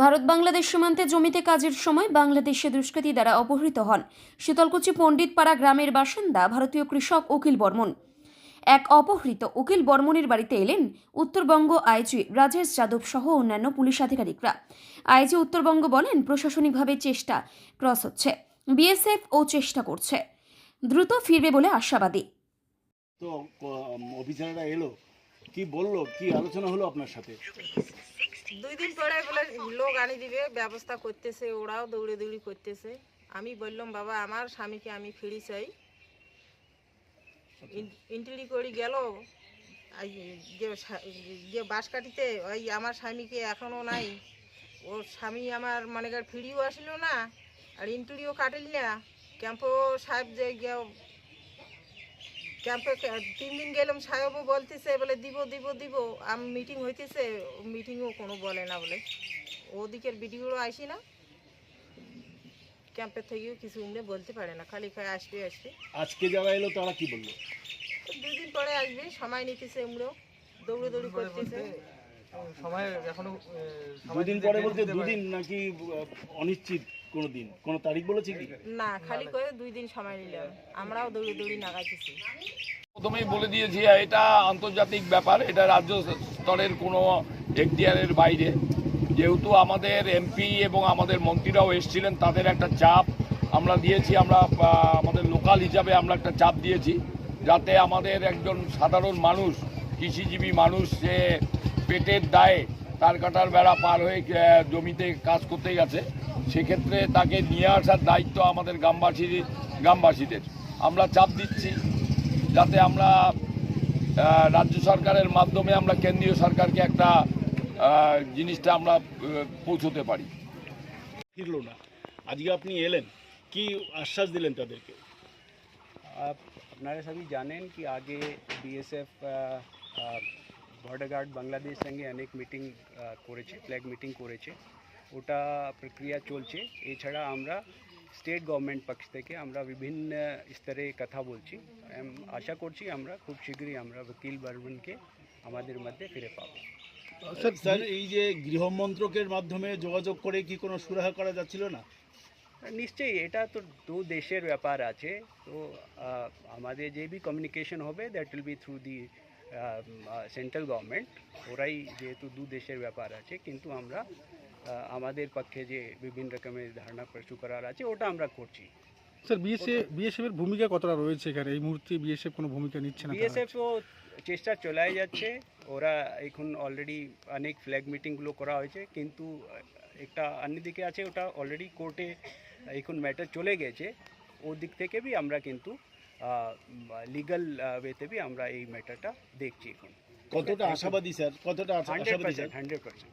ভারত বাংলাদেশ সীমান্তে জমিতে কাজের সময় বাংলাদেশে দুষ্কৃতী দ্বারা অপহৃত হন। শীতলকুচি পণ্ডিতপাড়া গ্রামের বাসিন্দা ভারতীয় কৃষক উকিল বর্মন। এক অপহৃত উকিল বর্মনের বাড়িতে এলেন উত্তরবঙ্গ আইজি রাজেশ যাদব সহ অন্যান্য পুলিশ আধিকারিকরা। আইজি উত্তরবঙ্গ বলেন, প্রশাসনিকভাবে চেষ্টা ক্রস হচ্ছে, বিএসএফ ও চেষ্টা করছে। দ্রুত ফিরবে বলে আশাবাদী। তো অফিসাররা এলো। কি বলল? কি আলোচনা হলো আপনার সাথে? দুই দিন পরে বলে লোক আনি দিবে ব্যবস্থা করতেছে ওরাও দৌড়ে দৌড়ি করতেছে। আমি বললাম বাবা আমার স্বামীকে আমি ফিরি চাই। ইন্টারি করি গেল যে সা- যে বাঁশকাঠিতে ওই আমার স্বামীকে এখনও নাই। ওর স্বামী আমার মানে কার ফিরিও আসলো না আর ইন্টারিও কাটিল না। ক্যাম্পও সাহেব যে গিয়ে ক্যাম্পে তিন দিন গেলাম সাহেবও বলতেছে বলে দিব দিব দিব। আমি মিটিং হইতেছে মিটিংও কোনো বলে না বলে। ওদিকের ভিডিওগুলো আসি না। ক্যাম্পের থেকেও কিছু উমরে বলতে পারে না খালি খায় আসবে আসবে। আজকে যারা এলো তারা কি বলল? দুদিন পরে আসবে সময় নিতেছে উমরেও দৌড়ে দৌড়ি করতেছে। সময় এখনও দুদিন পরে বলতে দুদিন নাকি অনিশ্চিত। কোনো দিন কোনো তারিখ বলেছে কি? না খালি করে দুই দিন সময় নিলাম। আমরাও দৌড়ে দৌড়ি নাগাইতেছি। প্রথমেই বলে দিয়েছি এটা আন্তর্জাতিক ব্যাপার এটা রাজ্য স্তরের কোনো এখতিয়ারের বাইরে। যেহেতু আমাদের এমপি এবং আমাদের মন্ত্রীরাও এসেছিলেন তাদের একটা চাপ আমরা দিয়েছি আমরা আমাদের লোকাল হিসাবে আমরা একটা চাপ দিয়েছি যাতে আমাদের একজন সাধারণ মানুষ কৃষিজীবী মানুষ সে পেটের দায়ে তার কাটার বেড়া পার হয়ে জমিতে কাজ করতে গেছে সেক্ষেত্রে তাকে নিয়ে আসার দায়িত্ব আমাদের গ্রামবাসীর গ্রামবাসীদের। আমরা চাপ দিচ্ছি যাতে আমরা রাজ্য সরকারের মাধ্যমে আমরা কেন্দ্রীয় সরকারকে একটা জিনিসটা আমরা পৌঁছতে পারি। ফিরলো না। আজকে আপনি এলেন। কি আশ্বাস দিলেন তাদেরকে? আপনারা সবই জানেন কি আগে বিএসএফ বর্ডার গার্ড বাংলাদেশ সঙ্গে অনেক মিটিং করেছে ফ্ল্যাগ মিটিং করেছে। ওটা প্রক্রিয়া চলছে। এছাড়া আমরা স্টেট গভর্নমেন্ট পক্ষ থেকে আমরা বিভিন্ন স্তরে কথা বলছি। আশা করছি আমরা খুব শীঘ্রই আমরা বকিল বর্মনকে আমাদের মধ্যে ফিরে পাবো। স্যার এই যে গৃহমন্ত্রকের মাধ্যমে যোগাযোগ করে কি কোনো সুরাহা করা যাচ্ছিল না? নিশ্চয়ই এটা তো দু দেশের ব্যাপার আছে। তো আমাদের যে বি কমিউনিকেশন হবে that will be through the central government ওরাই যেহেতু দু দেশের ব্যাপার আছে কিন্তু আমরা আমাদের পক্ষে যে বিভিন্ন রকমের ধারণা প্রস্তুত করার আছে ওটা আমরা করছি স্যার বিএসএফ বিএসএফ এর ভূমিকা কতটা রয়েছে এখানে এই মুহূর্তে বিএসএফ কোনো ভূমিকা নিচ্ছে না তারা? বিএসএফও চেষ্টা চলাই যাচ্ছে ওরা এখন অলরেডি অনেক ফ্ল্যাগ মিটিংগুলো করা হয়েছে কিন্তু একটা অন্যদিকে আছে ওটা অলরেডি কোর্টে এখন ম্যাটার চলে গেছে ও দিক থেকে বি আমরা কিন্তু লিগাল ওয়েতে বি আমরা এই ম্যাটারটা দেখছি এখন। কতটা আশাবাদী স্যার কতটা hundred percent sir percent. Hundred percent